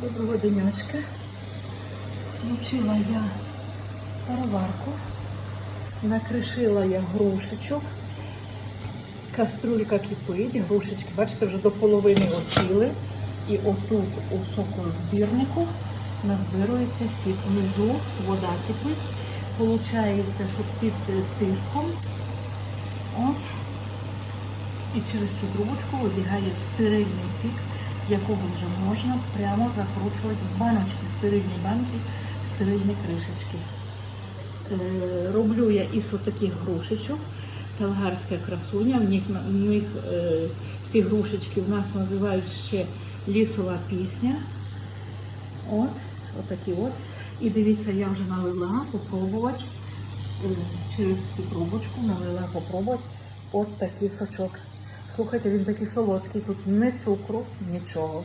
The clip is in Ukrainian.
Доброго денечка. Включила я пароварку, накришила я грушечок. Каструлька кипить, грушечки, бачите, вже до половини осіли. І отут у сокозбірнику назбирується сік. Внизу вода кипить. Получається, що під тиском. От. І через цю трубочку вибігає стерильний сік, якого вже можна прямо закручувати в баночки, стерильні банки, стерильні кришечки. Е, роблю я із отаких грушечок. Талгарська красуня. В них, в них е, ці грушечки в нас називають ще лісова пісня. От, отакі от. І дивіться, я вже налила попробувати. е, Через цю трубочку налила попробувати от такий сочок. Слухайте, він такий солодкий, тут не цукру, нічого.